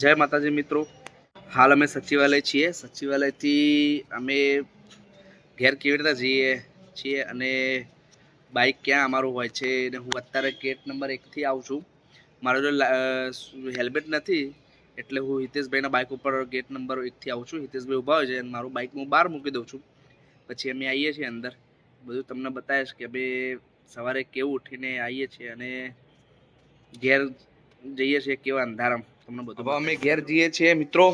જય માતાજી મિત્રો. હાલ અમે સચિવાલય છીએ. સચિવાલયથી અમે ઘેર કેવી રીતે જઈએ છીએ અને બાઇક ક્યાં અમારું હોય છે અને હું અત્યારે ગેટ નંબર એકથી આવું છું. મારો જો હેલ્મેટ નથી એટલે હું હિતેશભાઈના બાઇક ઉપર ગેટ નંબર એકથી આવું છું. હિતેશભાઈ ઊભા હોય છે અને મારું બાઇક હું બહાર મૂકી દઉં છું. પછી અમે આવીએ છીએ અંદર. બધું તમને બતાવીશ કે અમે સવારે કેવું ઉઠીને આવીએ છીએ અને ઘેર જઈએ છીએ કેવા અંધારામ. તમને બધું હવે અમે ઘેર જઈએ છીએ મિત્રો.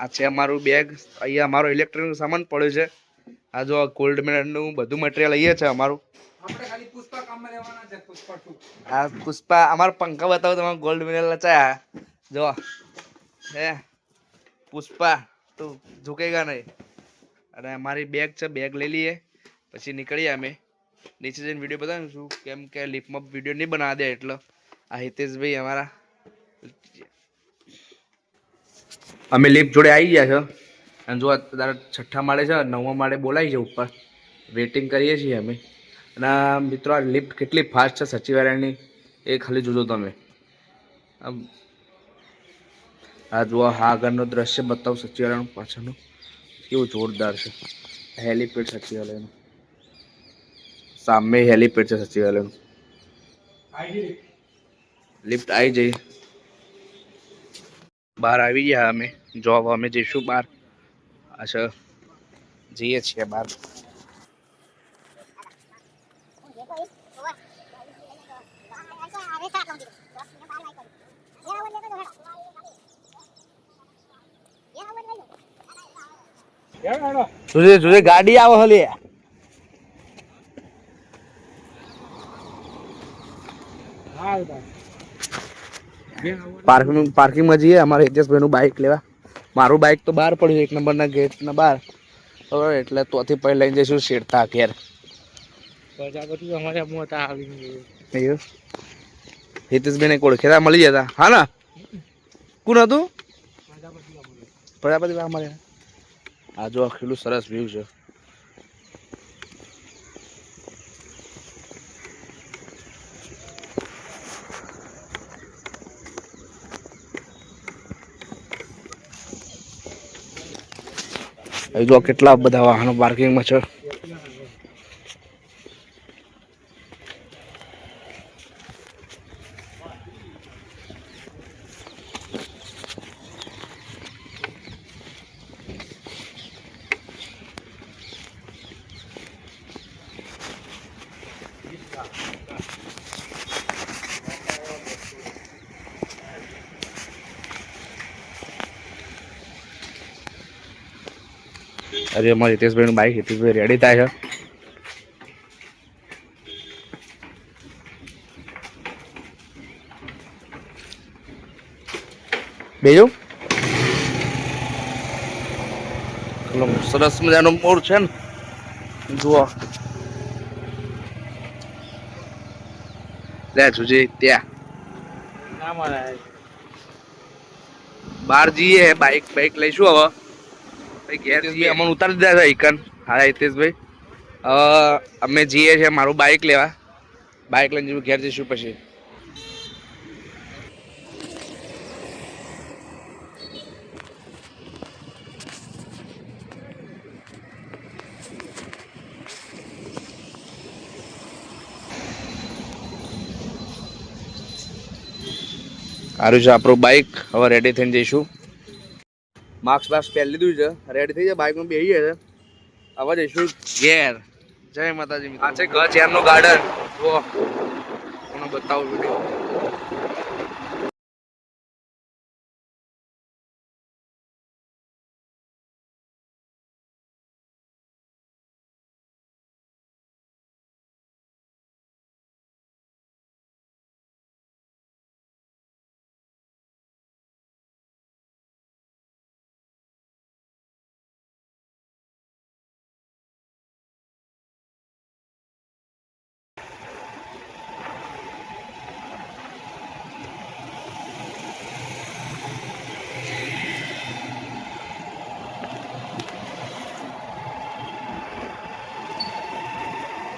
આ છે અમારું બેગ અહીંયા અમારો ઇલેક્ટ્રોનિક સામાન પડ્યો છે. આ જો ગોલ્ડ મેડલનું બધું મટીરિયલ અહીંયા છે અમારું. આ પુષ્પા અમારો પંખા બતાવો તમે ગોલ્ડ મેડલ લચાયા જો હે પુષ્પા તું ઝુકેગા નહીં. અને અમારી બેગ છે બેગ લઈ લઈએ. પછી નીકળીએ અમે. નીચે જઈને વીડિયો બતાવીશું કેમ કે લિપમાં વીડિયો નહીં બનાવવા દે એટલે. આ હિતેશભાઈ અમારા. અમે લિફ્ટ જોડે આવી ગયા છે. અને જો તારા છઠ્ઠા માળે છે નવમા માળે બોલાવી છે ઉપર. વેઇટિંગ કરીએ છીએ અમે. અને આ મિત્રો આ લિફ્ટ કેટલી ફાસ્ટ છે સચિવાલયની. એ ખાલી જોજો તમે. આમ આ જુઓ હા આગળનો દ્રશ્ય બતાવું સચિવાલયનું પાછળનું. કેવું જોરદાર છે. હેલીપેડ સચિવાલયનું. સામે હેલીપેડ છે સચિવાલયનું. લિફ્ટ આવી જઈ. બહાર આવી ગયા અમે. જોબ અમે જઈશું બહાર. અચ્છા, જઈએ છીએ બહાર. જોજે જોજે ગાડી આવે હલી હા પાર્કિંગ પાર્કિંગમાં જઈએ. અમારે હિતેશભાઈનું બાઇક લેવા. મારું બાઇક તો બહાર પડ્યું એક નંબરના ગેટના બહાર. બરાબર એટલે તોથી પહેલાં લઈને જઈશું શેરતા ઘેર. પ્રજાપતિ અમારે મોટા આવી હિતેશભાઈને કોળ ખેતા મળી જતા. હા ના? કોણ હતું? પ્રજાપતિ અમારે. આ જો આખેલું સરસ વ્યૂ છે. જો કેટલા બધા વાહનો પાર્કિંગમાં છે. અરે અમારા હિતેશભાઈનું બાઈક હિતેશભાઈ રેડી થાય છે. બીજું? સરસ મજાનો મોર છે ને. જુઓ. લે જોજે ત્યાં. બહાર જઈએ બાઈક બાઈક લઈશું હવે. જઈએ અમને ઉતારી દીધા છે ઇકન હા હિતેશભાઈ. અમે જઈએ છીએ મારું બાઈક લેવા. બાઈક લઈને જેવું ઘેર જઈશું પછી. સારું છે આપણું બાઈક હવે રેડી થઈને જઈશું. માર્ક્સ બાક્સ પહેરી લીધું છે. રેડી થઈ જાય? બાઇકમાં બેસી છે. હવે જઈશું. ઘેર. જય માતાજી આ છે ગજ એમનું ગાર્ડન જો તમને બતાવું વીડિયો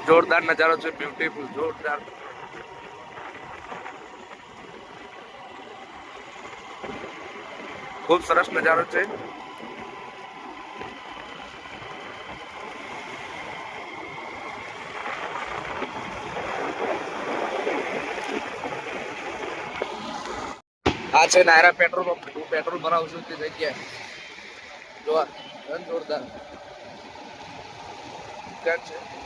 જોરદાર નજારો છે બ્યુટીફુલ જોરદાર. ખૂબ સરસ નજારો છે. આ છે નાયરા પેટ્રોલ પંપ. હું પેટ્રોલ ભરાવું છું તે જગ્યાએ. જોવા જોરદાર. ક્યાં છે?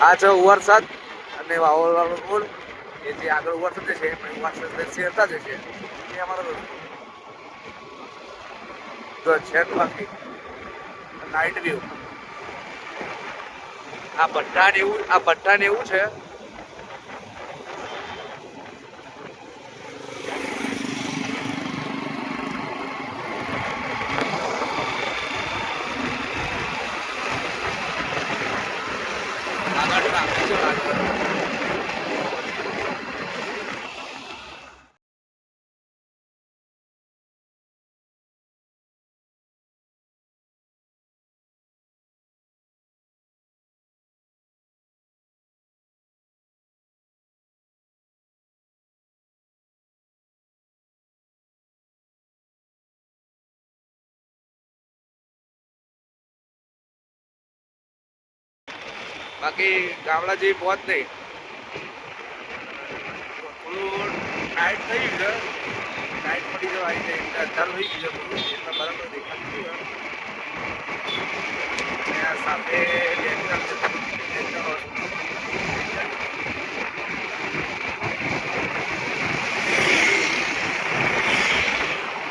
આ છે ઉવરસાદ અને વાવલવાળો રોડ એ જે આગળ વરસાદ છે પણ ઉવરસાદ શેરતા જ છે, એ અમારો જો છે બાકી નાઇટ વ્યૂ આ ભટ્ટા ને એવું, આ ભટ્ટા ને એવું છે આગળ traffic છે આગળ. બાકી ગામડા જેવી પહોંચ નહીં. થોડું ટાઈટ થઈ ગયું છે. ટાઈટ પડી જવા આવી જાય. એટલે અંધારું થઈ ગયું થોડું. એટલે બરાબર દેખાતું. અને સાથે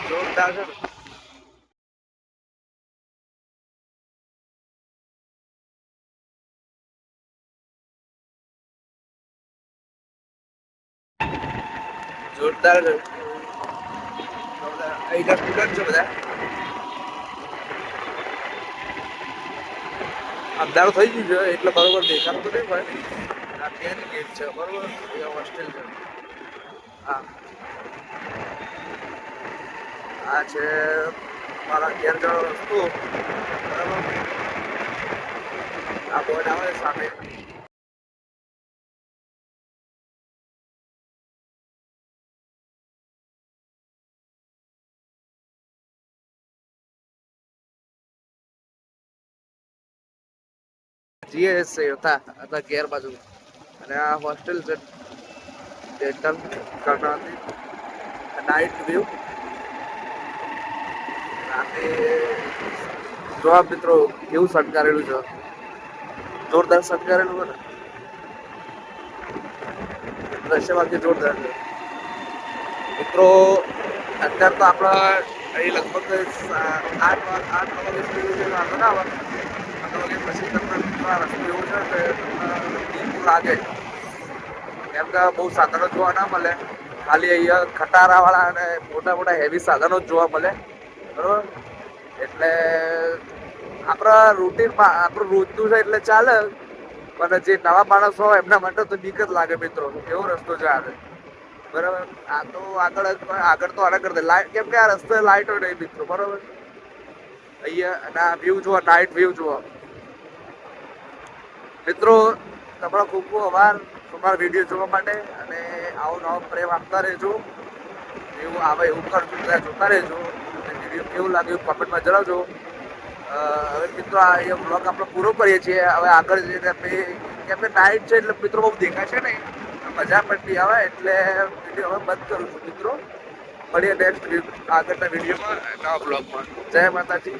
જોરદાર છે. ને? જોરદાર છે જોરદાર. અહીંના સ્ટુડન્ટ છે બધા અંધારું થઈ ગયું છે એટલે બરોબર દેખાતું તો નહીં પણ આ ત્યાંની ગેટ છે બરોબર એ હોસ્ટેલ છે હા આ છે મારા ઘેર જવાનો રસ્તો બરાબર આ બોર્ડ આવે છે સામે જીએસ હતા હતા ઘેર બાજુ. અને આ હોસ્ટેલ છે ડેન્ટલ કર્ણાવતી નાઇટ વ્યૂ અને જોવા મિત્રો કેવું શણગારેલું છે, જોરદાર શણગારેલું છે ને? દ્રશ્ય બાકી જોરદાર છે. મિત્રો, અત્યારે તો આપણા અહીં લગભગ આઠ આઠ વાગે સુધી વાંધો ના આવે. આઠ વાગે પછી રસ્તો છે કે તમને લાગે કેમ કે બહુ સાધનો જોવા મળે ખાલી અહીંયા ખટારાવાળા અને મોટા મોટા હેવી સાધનો જ જોવા મળે બરાબર એટલે આપણા રૂટીનમાં આપણું રોજનું છે? એટલે ચાલે. પણ જે નવા માણસો હોય એમના માટે તો બીક જ લાગે મિત્રો. એવો રસ્તો છે આ બરાબર આ તો આગળ આગળ તો આના કરતા લાઈટ કેમ કે આ રસ્તે લાઈટો નહીં મિત્રો. બરાબર? અહીંયા અને વ્યૂ જુઓ નાઇટ વ્યૂ જુઓ. મિત્રો, તમારો ખૂબ ખૂબ આભાર. તમારા વીડિયો જોવા માટે અને આવો નવો પ્રેમ આપતા રહેજો. એવું આવે એવું કરજો ત્યાં જોતા રહેજો. અને વીડિયો કેવું લાગ્યું કોમેન્ટમાં જણાવજો. હવે મિત્રો, આ એ બ્લોગ આપણે પૂરો કરીએ છીએ. હવે આગળ જઈને આપણે કેમ કે નાઇટ છે એટલે મિત્રો બહુ દેખાય છે ને મજા નહીં આવે એટલે વીડિયો હવે બંધ કરું છું મિત્રો. મળીએ નેક્સ્ટ આગળના વિડીયોમાં નવા બ્લોગમાં જય માતાજી.